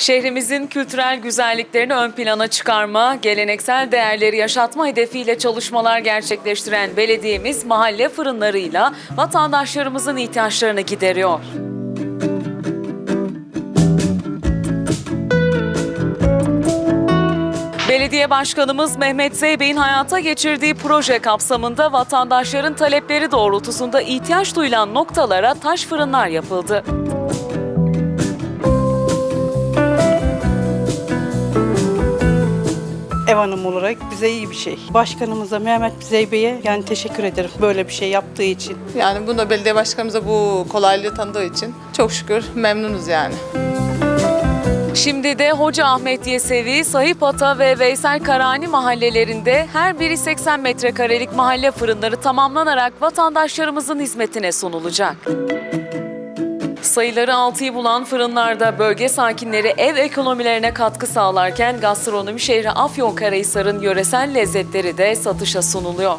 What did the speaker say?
Şehrimizin kültürel güzelliklerini ön plana çıkarma, geleneksel değerleri yaşatma hedefiyle çalışmalar gerçekleştiren belediyemiz mahalle fırınlarıyla vatandaşlarımızın ihtiyaçlarını gideriyor. Belediye Başkanımız Mehmet Zeybek'in hayata geçirdiği proje kapsamında vatandaşların talepleri doğrultusunda ihtiyaç duyulan noktalara taş fırınlar yapıldı. Ev hanımı olarak bize iyi bir şey. Başkanımıza Mehmet Zeybe'ye yani teşekkür ederim böyle bir şey yaptığı için. Yani bunu belediye başkanımıza bu kolaylığı tanıdığı için çok şükür memnunuz yani. Şimdi de Hoca Ahmet Yesevi, Sahipata ve Veysel Karani mahallelerinde her biri 80 metrekarelik mahalle fırınları tamamlanarak vatandaşlarımızın hizmetine sunulacak. Sayıları 6'yı bulan fırınlarda bölge sakinleri ev ekonomilerine katkı sağlarken gastronomi şehri Afyonkarahisar'ın yöresel lezzetleri de satışa sunuluyor.